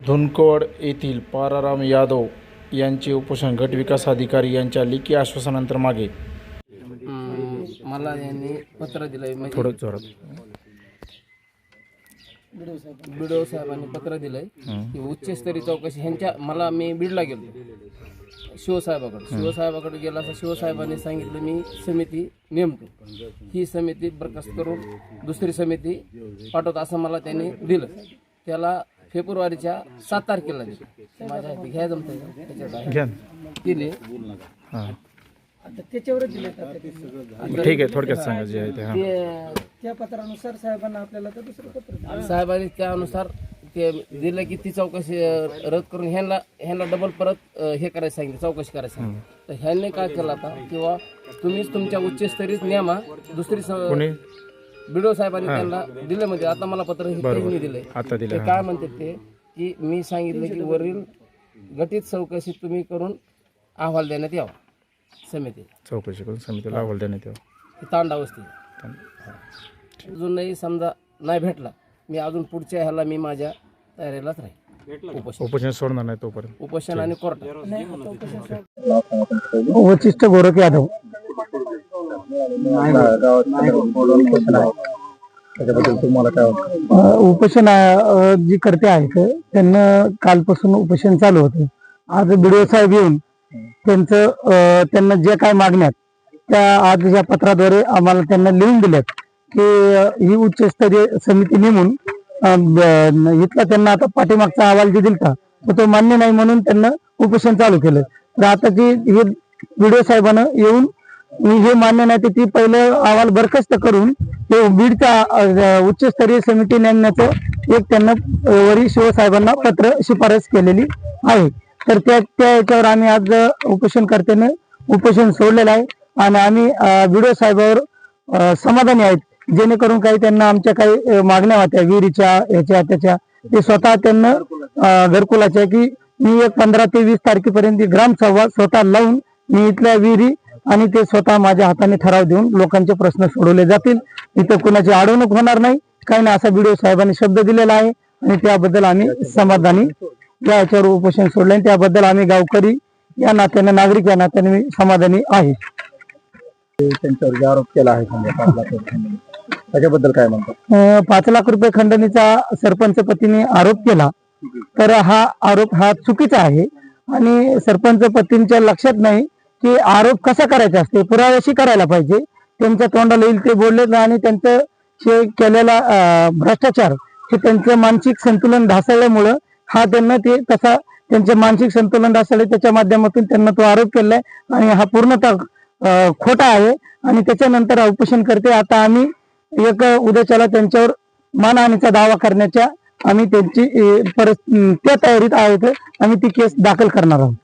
धुनकोड येथील पाराराम यादव यांचे उपोषण गट विकास अधिकारी यांच्या लेखी आश्वासनानंतर मागे. मला यांनी पत्र दिलंय थोडं जोरात. बीडीओ साहेबांनी पत्र दिलंय की उच्चस्तरीय चौकशी ह्यांच्या मला मी बीडला गेलो. शिवसाहेबाकडे. शिवसाहेबाकडे गेला असता शिवसाहेबांनी सांगितलं मी समिती नेमतो. ही समिती बरखास्त करून दुसरी समिती पाठवतो असं मला त्यांनी दिलं. त्याला फेब्रुवारीच्या सात तारखेला दिलं माझ्या हाती घ्या ना. दिले. हां. आता त्याच्यावरच दिले. ठीक आहे थोडक्यात सांगा जे आहे ते हां. ते त्या पत्रानुसार साहेबांना आपल्याला तर दुसरं पत्र दिलं. साहेबांनी त्यानुसार ते दिलं की ती चौकशी अं, रद्द करून ह्यांना ह्यांना डबल परत अं, हे करायला सांगितलं चौकशी करायला सांगितलं. तर ह्यांनी काय केलं आता? किंवा तुम्हीच तुमच्या उच्चस्तरीय नियमा दुसरी कोणी? बिडो साहेबांनी त्यांना दिलं म्हणजे आता मला पत्र हे त्यांनी दिलंय. आता ते दिलं काय म्हणतात ते की मी सांगितलं की वरील गटित चौकशी तुम्ही करून अहवाल देण्यात यावा. समितीला चौकशी करून समितीला अहवाल देण्यात यावा. ही तांडा वस्ती. अजूनही समजा नाही भेटला मी अजून पुढच्या ह्याला मी माझ्या तयारीलाच राहील उपोषण. उपोषण सोडणार नाही तोपर्यंत. उपोषण आणि कोर्ट वचिष्ठ गोरख यादव. अ, उपोषण जी करते आहेत त्यांना कालपासून उपोषण चालू होतं. आज बीडीओ साहेब येऊन त्यांचं त्यांना जे काय मागण्यात त्या आज या पत्राद्वारे आम्हाला त्यांना लिहून दिल्यात की ही उच्चस्तरीय समिती नेमून इथला त्यांना आता पाठीमागचा अहवाल जे दिलता तर तो मान्य नाही म्हणून त्यांना उपोषण चालू केलं. तर आता जी हे बीडीओ साहेबांना येऊन हे मान्य नाही तर ती पहिलं अहवाल बरखास्त करून ते बीडच्या उच्चस्तरीय समिती नेमण्याचं एक त्यांना वरील वरी शिवसाहेबांना पत्र शिफारस केलेली आहे. तर त्या त्या याच्यावर आम्ही आज उपोषणकर्त्याने उपोषण सोडलेलं आहे आणि आम्ही बीडो साहेबावर समाधानी आहेत जेणेकरून काही त्यांना आमच्या काही मागण्या होत्या विहिरीच्या ह्याच्या त्याच्या ते स्वतः त्यांना घरकुलाच्या की मी एक पंधरा ते वीस तारखेपर्यंत ग्रामसभा स्वतः लावून मी इथल्या विहिरी आणि ते स्वतः माझ्या हाताने ठराव देऊन लोकांचे प्रश्न सोडवले जातील. इथं कोणाची अडवणूक होणार नाही. काही नाही असा व्हिडिओ साहेबांनी शब्द दिलेला आहे. आणि त्याबद्दल आम्ही समाधानी या याच्यावर उपोषण सोडले आणि त्याबद्दल आम्ही गावकरी या नात्याने नागरिक या नात्याने मी समाधानी आहे. त्यांच्यावर जे आरोप केला आहे. त्याच्याबद्दल काय म्हणतात? पाच लाख रुपये खंडणीचा सरपंच पतीने आरोप केला. तर हा आरोप हा चुकीचा आहे. आणि सरपंच पतींच्या लक्षात नाही. की आरोप कसा करायचा असते? पुराव्याशी करायला पाहिजे. त्यांच्या तोंडाला येईल ते बोलले आणि त्यांचं हे केलेला भ्रष्टाचार हे त्यांचं मानसिक संतुलन ढासळल्यामुळं हा त्यांना ते तसा त्यांचं मानसिक संतुलन ढासळले. त्याच्या माध्यमातून त्यांना तो आरोप केलाय आणि हा पूर्णतः खोटा आहे. आणि त्याच्यानंतर उपोषण करते. आता आम्ही एक उद्याच्याला त्यांच्यावर मानहानीचा दावा करण्याच्या आम्ही त्यांची परत त्या तयारीत आहोत. आम्ही ती केस दाखल करणार आहोत.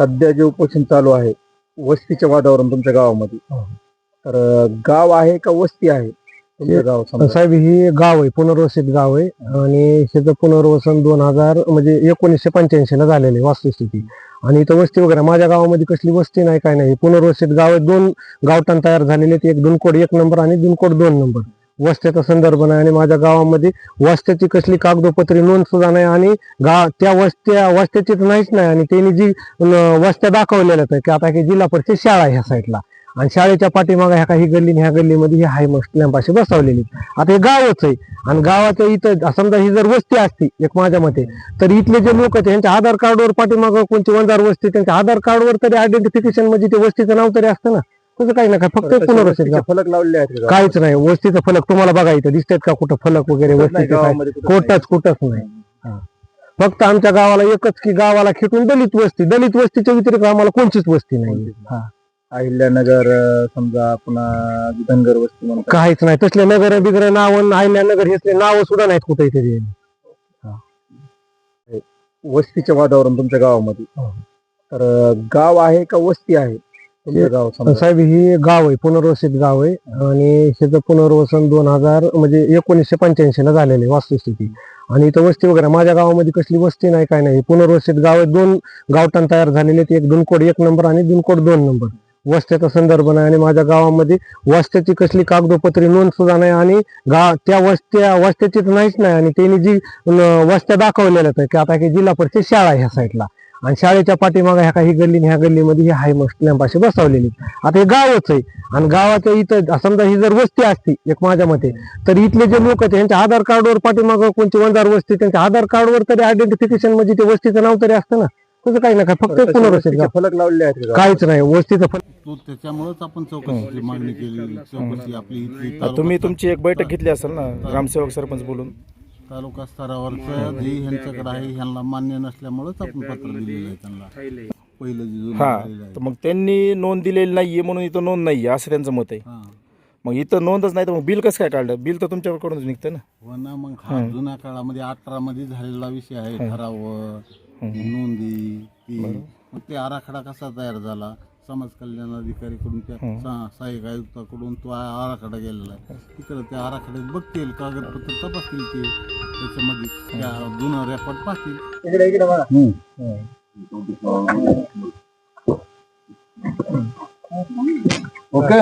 सध्या जे उपोषण चालू आहे वस्तीच्या वातावरण तुमच्या गावामध्ये. हो. तर अं, गाव आहे का वस्ती आहे? गाव समजा. साहेब ही गाव आहे पुनर्वसित गाव आहे. आणि ह्याचं पुनर्वसन दोन हजार म्हणजे एकोणीसशे पंच्याऐंशी ला झालेलं आहे वास्तुस्थिती. आणि इथं वस्ती वगैरे माझ्या गावामध्ये कसली वस्ती नाही काय नाही. पुनर्वसित गाव आहे दोन गावठाण तयार झालेले आहेत. एक दुनकोड एक नंबर आणि दुनकोड दोन नंबर. वस्त्याचा संदर्भ नाही आणि माझ्या गावामध्ये वस्त्याची कसली कागदोपत्री नोंद सुद्धा नाही आणि गा त्या वस्त्या वस्त्याचीच तर नाहीच नाही आणि त्यांनी जी वस्त्या दाखवलेल्या आहेत की आता की जिल्हा परिषद शाळा ह्या साईडला. आणि शाळेच्या पाठीमागं ह्या काही गल्ली ह्या गल्लीमध्ये ही हाय मस्ट लॅम्पाशी बसवलेली आता हे गावच आहे आणि गावाच्या इथं समजा ही जर वस्ती असती एक माझ्या मते तर इथले जे लोक आहेत त्यांच्या आधार कार्डवर पाठीमागं कोणती वंजार वस्ती त्यांच्या आधार कार्डवर तरी आयडेंटिफिकेशन म्हणजे ते वस्तीचं नाव तरी असतं ना. तसं काही नाही काय फक्त पुनर्वसित गाव. फलक लावलेले आहेत? काहीच नाही वस्तीचा फलक तुम्हाला बघा इथं दिसतात का कुठं फलक वगैरे वस्तीचे काय? नाही. कुठंच कुठंच नाही हा. फक्त आमच्या गावाला एकच की गावाला खिटून दलित वस्ती. दलित वस्तीच्या व्यतिरिक्त आम्हाला कोणचीच वस्ती नाही. हा. अहिल्यानगर अं, समजा पुन्हा धनगर वस्ती म्हणतात काहीच नाही. तसले नगर बिगर नाव नगर हे नाव सुद्धा नाहीत कुठे इथे वस्तीच्या वातावरण तुमच्या गावामध्ये. हो. तर अं, गाव आहे का वस्ती आहे? तुमचं गाव समजा. साहेब ही गाव आहे पुनर्वसित गाव आहे. आणि ह्याचं पुनर्वसन दोन हजार म्हणजे एकोणीसशे पंच्याऐंशी ला झालेलं आहे वास्तुस्थिती. आणि इथं वस्ती वगैरे माझ्या गावामध्ये कसली वस्ती नाही काय नाही. पुनर्वसित गाव आहे दोन गावठाण तयार झालेले आहेत. एक दुनकोड एक नंबर आणि दुनकोड दोन नंबर. वस्त्याचा संदर्भ नाही आणि माझ्या गावामध्ये वस्त्याची कसली कागदोपत्री नोंद सुद्धा नाही आणि गाव त्या वस्त्या वस्त्याची तर नाहीच नाही. आणि त्यांनी जी न- वस्त्या दाखवलेल्या आहेत की आता की जिल्हा परिषद शाळा आहे ह्या साईडला. आणि शाळेच्या पाठीमागे ह्या काही गल्ली आणि ह्या गल्लीमध्ये ही हाय मस्त लॅम्पाशी बसवलेली. आता हे गावच आहे. आणि गावाच्या इथं समजा ही जर वस्ती असती एक माझ्या मते तर इथले जे लोक आहेत त्यांच्या आधार कार्डवर पाठीमागं कोणती वंजार वस्ती त्यांच्या आधार कार्डवर तरी आयडेंटिफिकेशन म्हणजे ते वस्तीचं नाव तरी असतं ना. तसं काही नाही फक्त पुनर्वसित गाव. फलक लावलेले आहेत? काहीच नाही वस्तीचं तो त्याच्यामुळेच आपण चौकशीची मागणी केली चौकशी आपली तुम्ही तुमची एक बैठक घेतली असेल ना ग्रामसेवक सरपंच बोलून? तालुका स्तरावरचं जे ह्यांच्याकडे आहे ह्यांना मान्य नसल्यामुळेच आपण पत्र दिलेलं आहे त्यांना. पहिलं जे जुनं हा झालेलं आहे. तर मग त्यांनी नोंद दिलेली नाहीये म्हणून इथं नोंद नाहीये असं त्यांचं मत आहे. हा. मग इथं नोंदच नाही तर मग बिल कसं काय काढलं? बिल तर तुमच्याकडूनच निघतं ना. हो ना मग हा जुन्या काळामध्ये अठरा मध्ये झालेला विषय आहे ठराव नोंदी ती. मग ते आराखडा कसा तयार झाला? समाज कल्याण अधिकारीकडून त्या सा- सहाय्यक आयुक्ताकडून तो आ- आराखडा गेलेला आहे तिकडे त्या आराखड्यात बघतील कागदपत्र तपासतील ते त्याच्यामध्ये त्या जुनं रेकॉर्ड पाहतील इकडे इकडे बघा ओके